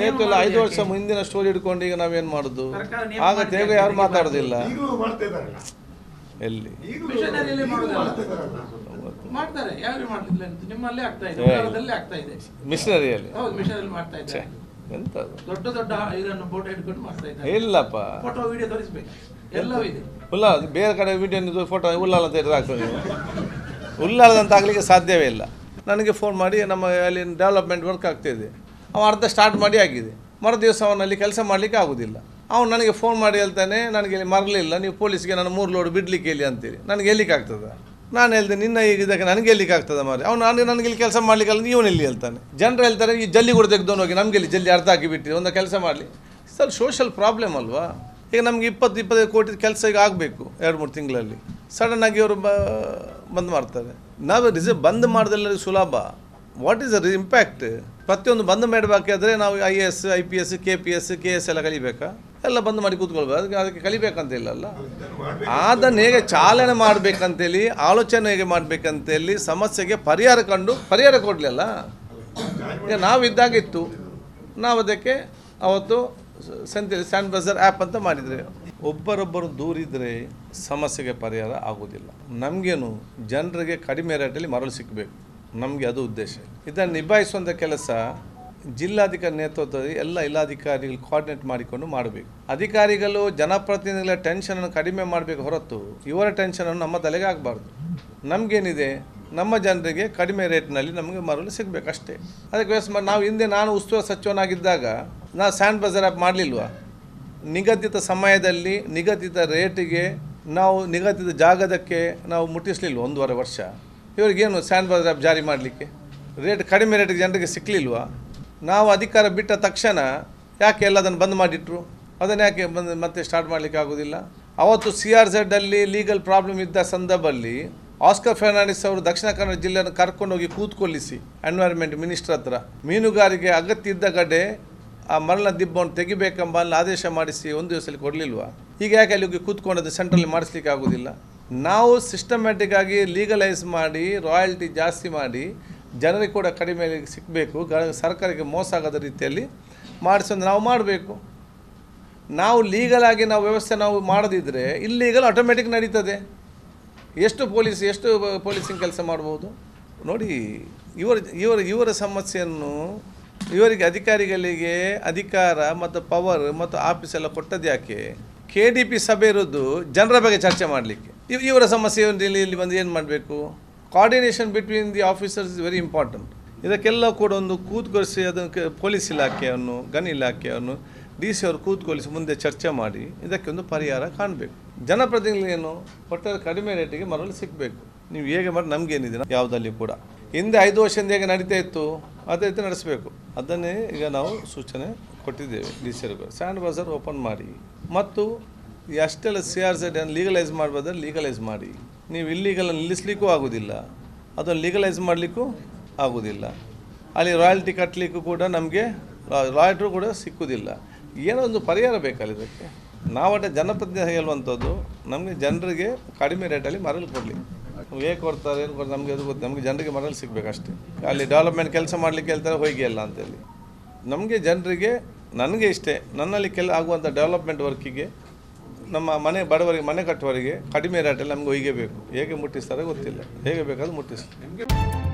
ಸೇತುವೆ ಇಲ್ಲ ಐದು ವರ್ಷ ಮುಂದಿನ ಸ್ಟೋರಿ ಹಿಡ್ಕೊಂಡು ಈಗ ನಾವೇನು ಮಾಡುದು? ಆಗ ತೇಗ ಯಾರು ಮಾತಾಡುದಿಲ್ಲ? ಎಲ್ಲಿ? ಮಿಷನರಿಯಲ್ಲಿ ಮಾಡೋದಲ್ಲ. ಮಾಡ್ತಾರೆ ಯಾರು ಮಾಡ್ತಿಲ್ಲ ನಿಮ್ಮಲ್ಲೇ ಆಗ್ತಾ ಇದೆ ಏ. ಆಗ್ತಾ ಇದೆ. ಮಿಷನರಿಯಲ್ಲಿ? ಹೌದು ಮಿಷನರಿ ಮಾಡ್ತಾ ಇದ್ದಾರೆ. ಎಂತ ದೊಡ್ಡ ದೊಡ್ಡ ಇದನ್ನು ಫೋಟೋ ಹಿಡ್ಕೊಂಡು ಮಾಡ್ತಾ ಇದ್ದಾರೆ. ಇಲ್ಲಪ್ಪ. ಫೋಟೋ ವಿಡಿಯೋ ತೋರಿಸ್ಬೇಕು. ಎಲ್ಲವೂ ಇದೆ. ಬೇರೆ ಕಡೆ ವಿಡಿಯೋ ಫೋಟೋ ಉಲ್ಲಾಳ ಅಂತ ಹೇಳಿದ್ರೆ ಆಗ್ತದೆ ನೀವು. ಉಲ್ಲಾಳದಂತ ಆಗಲಿಕ್ಕೆ ಸಾಧ್ಯವೇ ಇಲ್ಲ. ನನಗೆ ಫೋನ್ ಮಾಡಿ ನಮ್ಮ ಅಲ್ಲಿ ಡೆವಲಪ್ಮೆಂಟ್ ವರ್ಕ್ ಆಗ್ತಿದೆ. ಅವ ಅರ್ಧ ಸ್ಟಾರ್ಟ್ ಮಾಡಿ ಆಗಿದೆ. ಮರು ದಿವಸ ಅವನಲ್ಲಿ ಕೆಲಸ ಮಾಡಲಿಕ್ಕೆ ಆಗೋದಿಲ್ಲ. ಅವನು ನನಗೆ ಫೋನ್ ಮಾಡಿ ಹೇಳ್ತಾನೆ, ನನಗೆ ಇಲ್ಲಿ ಮರಲಿಲ್ಲ ನೀವು ಪೊಲೀಸ್ಗೆ ನಾನು ಮೂರು ಲೋಡ್ ಬಿಡ್ಲಿಕ್ಕೆ ಹೇಳಿ ಅಂತೀರಿ. ನನಗೆ ಎಲ್ಲಿಕಾಗ್ತದ ನಾನು ಹೇಳ್ದೆ, ನಿನ್ನ ಇದಕ್ಕೆ ನನಗೆ ಎಲ್ಲಿಗೆ ಆಗ್ತದೆ ಮಾರಿ ಅವ್ನು, ನಾನು ನನಗೆ ಇಲ್ಲಿ ಕೆಲಸ ಮಾಡಲಿಕ್ಕಲ್ಲ ನೀವು ಇಲ್ಲಿ? ಹೇಳ್ತಾನೆ. ಜನರು ಹೇಳ್ತಾರೆ, ಈ ಜಲ್ಲಿ ಕೂಡ ತೆಗೆದು ಹೋಗಿ, ನಮಗೆ ಇಲ್ಲಿ ಜಲ್ಲಿ ಅರ್ಧ ಹಾಕಿ ಬಿಟ್ಟಿರಿ ಒಂದು ಕೆಲಸ ಮಾಡಲಿ. ಸರ್ ಸೋಷಲ್ ಪ್ರಾಬ್ಲಮ್ ಅಲ್ವಾ? ಈಗ ನಮಗೆ ಇಪ್ಪತ್ತು, ಇಪ್ಪತ್ತೈದು ಕೋಟಿ ಕೆಲಸ ಈಗ ಆಗಬೇಕು, ಎರಡು, ಮೂರು ತಿಂಗಳಲ್ಲಿ. ಸಡನ್ ಆಗಿ ಅವರು ಬ, ಬಂದ್ ಮಾಡ್ತಾರೆ. ನಾವು ರಿಸರ್ವ್ ಬಂದ್ ಮಾಡೋದೆಲ್ಲ ಸುಲಭ. ವಾಟ್ ಈಸ್ ದ ಇಂಪ್ಯಾಕ್ಟ್ ಪ್ರತಿಯೊಂದು ಬಂದ್ ಮಾಡಬೇಕಾದ್ರೆ ನಾವು I A S I P S K P S K S ಎಲ್ಲ ಕಲಿಬೇಕಾ? ಎಲ್ಲ ಬಂದ್ ಮಾಡಿ ಕೂತ್ಕೊಳ್ಬೋದು ಅದಕ್ಕೆ ಅದಕ್ಕೆ ಕಲಿಬೇಕಂತ ಇಲ್ಲಲ್ಲ ಅದನ್ನು ಹೇಗೆ ಚಾಲನೆ ಮಾಡಬೇಕಂತೇಳಿ, ಆಲೋಚನೆ ಹೇಗೆ ಮಾಡಬೇಕಂತೇಳಿ, ಸಮಸ್ಯೆಗೆ ಪರಿಹಾರ ಕಂಡು ಪರಿಹಾರ ಕೊಡಲಿಲ್ಲ. ಈಗ ನಾವು ಇದ್ದಾಗಿತ್ತು ನಾವು ಅದಕ್ಕೆ ಅವತ್ತು ಸಂತೆ ಸ್ಟ್ಯಾಂಡ್ ಬಜಾರ್ ಆ್ಯಪ್ ಅಂತ ಮಾಡಿದರೆ, ಒಬ್ಬರೊಬ್ಬರು ದೂರಿದರೆ ಸಮಸ್ಯೆಗೆ ಪರಿಹಾರ ಆಗೋದಿಲ್ಲ ನಮಗೇನು, ಜನರಿಗೆ ಕಡಿಮೆ ರೇಟಲ್ಲಿ ಮರಳು ಸಿಕ್ಕಬೇಕು ನಮಗೆ ಅದು ಉದ್ದೇಶ. ಇದನ್ನು ನಿಭಾಯಿಸುವಂಥ ಕೆಲಸ ಜಿಲ್ಲಾಧಿಕಾರಿ ನೇತೃತ್ವದಲ್ಲಿ ಎಲ್ಲ ಇಲಾಧಿಕಾರಿಗಳು ಕೋಆರ್ಡಿನೇಟ್ ಮಾಡಿಕೊಂಡು ಮಾಡಬೇಕು. ಅಧಿಕಾರಿಗಳು, ಜನಪ್ರತಿನಿಧಿಗಳ ಟೆನ್ಷನನ್ನು ಕಡಿಮೆ ಮಾಡಬೇಕು ಹೊರತು ಇವರ ಟೆನ್ಷನನ್ನು ನಮ್ಮ ತಲೆಗೆ ಆಗಬಾರ್ದು ನಮಗೇನಿದೆ, ನಮ್ಮ ಜನರಿಗೆ ಕಡಿಮೆ ರೇಟ್ನಲ್ಲಿ ನಮಗೆ ಮರಳು ಸಿಗಬೇಕು ಅಷ್ಟೇ ಅದಕ್ಕೆ ನಾವು ಹಿಂದೆ ನಾನು ಉಸ್ತುವಾರಿ ಸಚಿವನಾಗಿದ್ದಾಗ ನಾವು ಸ್ಯಾಂಡ್ ಬಜಾರ್ ಆ್ಯಪ್ ಮಾಡಲಿಲ್ವಾ? ನಿಗದಿತ ಸಮಯದಲ್ಲಿ ನಿಗದಿತ ರೇಟಿಗೆ ನಾವು ನಿಗದಿತ ಜಾಗದಕ್ಕೆ ನಾವು ಮುಟ್ಟಿಸಲಿಲ್ಲ ಒಂದೂವರೆ ವರ್ಷ? ಇವರಿಗೇನು ಸ್ಯಾಂಡ್ ಬಜಾರ್ ಆ್ಯಪ್ ಜಾರಿ ಮಾಡಲಿಕ್ಕೆ? ರೇಟ್ ಕಡಿಮೆ ರೇಟಿಗೆ ಜನರಿಗೆ ಸಿಕ್ಕಲಿಲ್ವಾ ನಾವು ಅಧಿಕಾರ ಬಿಟ್ಟ ತಕ್ಷಣ ಯಾಕೆ ಎಲ್ಲ ಅದನ್ನು ಬಂದ್ ಮಾಡಿಟ್ರು? ಅದನ್ನು ಯಾಕೆ ಬಂದು ಮತ್ತೆ ಸ್ಟಾರ್ಟ್ ಮಾಡಲಿಕ್ಕೆ ಆಗೋದಿಲ್ಲ? ಅವತ್ತು ಸಿ ಆರ್ ಝೆಡ್ಡಲ್ಲಿ ಲೀಗಲ್ ಪ್ರಾಬ್ಲಮ್ ಇದ್ದ ಸಂದರ್ಭದಲ್ಲಿ ಆಸ್ಕರ್ ಫೆರ್ನಾಂಡಿಸ್ ಅವರು ದಕ್ಷಿಣ ಕನ್ನಡ ಜಿಲ್ಲೆಯನ್ನು ಕರ್ಕೊಂಡೋಗಿ ಕೂತ್ಕೊಳ್ಳಿಸಿ ಎನ್ವೈರ್ಮೆಂಟ್ ಮಿನಿಸ್ಟರ್ ಹತ್ರ. ಮೀನುಗಾರಿಕೆ ಅಗತ್ಯ ಇದ್ದ ಕಡೆ ಆ ಮರಳ ದಿಬ್ಬವನ್ನು ತೆಗಿಬೇಕೆಂಬ ಆದೇಶ ಮಾಡಿಸಿ ಒಂದು ದಿವಸದಲ್ಲಿ ಕೊಡಲಿಲ್ವಾ? ಈಗ ಯಾಕೆ ಅಲ್ಲಿ ಹೋಗಿ ಕೂತ್ಕೊಂಡದ್ದು ಸೆಂಟ್ರಲ್ಲಿ ಮಾಡಿಸ್ಲಿಕ್ಕೆ ಆಗೋದಿಲ್ಲ? ನಾವು ಸಿಸ್ಟಮ್ಯಾಟಿಕ್ ಆಗಿ ಲೀಗಲೈಸ್ ಮಾಡಿ ರಾಯಲ್ಟಿ ಜಾಸ್ತಿ ಮಾಡಿ, ಜನರಿಗೆ ಕೂಡ ಕಡಿಮೆ ಸಿಗಬೇಕು ಸರ್ಕಾರಕ್ಕೆ ಮೋಸ ಆಗದ ರೀತಿಯಲ್ಲಿ ಮಾಡಿಸೋದು ನಾವು ಮಾಡಬೇಕು. ನಾವು ಲೀಗಲ್ ಆಗಿ ನಾವು ವ್ಯವಸ್ಥೆ ನಾವು ಮಾಡದಿದ್ದರೆ ಇಲ್ಲೀಗಲ್ ಆಟೋಮೆಟಿಕ್ ನಡೀತದೆ. ಎಷ್ಟು ಪೊಲೀಸ್ ಎಷ್ಟು ಪೊಲೀಸಿಂಗ್ ಕೆಲಸ ಮಾಡ್ಬೋದು? ನೋಡಿ, ಇವರ ಇವರ ಇವರ ಸಮಸ್ಯೆಯನ್ನು ಇವರಿಗೆ ಅಧಿಕಾರಿಗಳಿಗೆ ಅಧಿಕಾರ ಮತ್ತು ಪವರ್ ಮತ್ತು ಆಫೀಸೆಲ್ಲ ಕೊಟ್ಟದ್ದು ಯಾಕೆ ಕೆ ಡಿ ಪಿ ಸಭೆ ಇರೋದು ಜನರ ಬಗ್ಗೆ ಚರ್ಚೆ ಮಾಡಲಿಕ್ಕೆ. ಇವ್, ಇವರ ಸಮಸ್ಯೆ ಇಲ್ಲಿ ಬಂದು ಏನು ಮಾಡಬೇಕು? Coordination between the officers is very important ಇದಕ್ಕೆಲ್ಲ ಕೂಡ ಒಂದು ಕೂತ್ಕೊಳಿಸಿ ಅದಕ್ಕೆ ಪೊಲೀಸ್ ಇಲಾಖೆಯನ್ನು ಗನ್ ಇಲಾಖೆಯನ್ನು ಡಿ ಸಿ ಅವರು ಕೂತ್ಕೊಳಿಸಿ ಮುಂದೆ ಚರ್ಚೆ ಮಾಡಿ ಇದಕ್ಕೆ ಒಂದು ಪರಿಹಾರ ಕಾಣಬೇಕು. ಜನಪ್ರತಿನಿಧಿಯನ್ನು ಒಟ್ಟಾರೆ ಕಡಿಮೆ ರೇಟಿಗೆ ಮರಳು ಸಿಗಬೇಕು. ನೀವು ಹೇಗೆ ಮಾಡಿ ನಮಗೇನಿದೆ ಯಾವುದಲ್ಲಿ ಕೂಡ. ಹಿಂದೆ ಐದು ವರ್ಷದಿಂದ ಹೇಗೆ ನಡೀತಾ ಇತ್ತು, ಅದೇ ರೀತಿ ನಡೆಸಬೇಕು. ಅದನ್ನೇ ಈಗ ನಾವು ಸೂಚನೆ ಕೊಟ್ಟಿದ್ದೇವೆ ಡಿ ಸಿ ಅವರಿಗೆ. ಸ್ಯಾಂಡ್ ಬಜಾರ್ ಓಪನ್ ಮಾಡಿ. ಮತ್ತು ಅಷ್ಟೆಲ್ಲ ಸಿ ಆರ್ ಝೆಡ್ ಲೀಗಲೈಸ್ ಮಾಡ್ಬೋದ್ರೆ ಲೀಗಲೈಸ್ ಮಾಡಿ. ನೀವು ಇಲ್ಲೀಗಲ್ ನಿಲ್ಲಿಸ್ಲಿಕ್ಕೂ ಆಗೋದಿಲ್ಲ. ಅದನ್ನು ಲೀಗಲೈಸ್ ಮಾಡಲಿಕ್ಕೂ ಆಗೋದಿಲ್ಲ. ಅಲ್ಲಿ ರಾಯಲ್ಟಿ ಕಟ್ಟಲಿಕ್ಕೂ ಕೂಡ ನಮಗೆ ರಾಯಲ್ಟ್ರು ಕೂಡ ಸಿಕ್ಕುವುದಿಲ್ಲ ಏನೋ ಒಂದು ಪರಿಹಾರ ಬೇಕಲ್ಲ ಇದಕ್ಕೆ? ನಾವಟ್ಟೆ ಜನಪ್ರತಿನಿಧಿ ಹೇಳುವಂಥದ್ದು, ನಮಗೆ ಜನರಿಗೆ ಕಡಿಮೆ ರೇಟಲ್ಲಿ ಮರಳು ಕೊಡಲಿ. ಹೇಗೆ ಕೊಡ್ತಾರೆ, ಏನು ಕೊಡ್ತಾರೆ, ನಮಗೆ ಅದು ಗೊತ್ತು, ನಮಗೆ ಜನರಿಗೆ ಮರಳು ಸಿಗಬೇಕಷ್ಟೇ. ಅಲ್ಲಿ ಡೆವಲಪ್ಮೆಂಟ್ ಕೆಲಸ ಮಾಡಲಿಕ್ಕೆ ಹೇಳ್ತಾರೆ, ಹೋಗಿ ಅಲ್ಲ ಅಂತೇಳಿ. ನಮಗೆ ಜನರಿಗೆ, ನನಗೆ ಇಷ್ಟೇ, ನನ್ನಲ್ಲಿ ಕೆಲ ಆಗುವಂಥ ಡೆವಲಪ್ಮೆಂಟ್ ವರ್ಕಿಗೆ ನಮ್ಮ ಮನೆ ಬಡವರಿಗೆ, ಮನೆ ಕಟ್ಟುವವರಿಗೆ ಕಡಿಮೆ ರೇಟಲ್ಲಿ ನಮಗೆ ಬೇಕು. ಹೇಗೆ ಮುಟ್ಟಿಸ್ತಾರೆ ಗೊತ್ತಿಲ್ಲ. ಹೇಗೆ ಬೇಕಾದ್ರೂ ಮುಟ್ಟಿಸ್ತಾರೆ.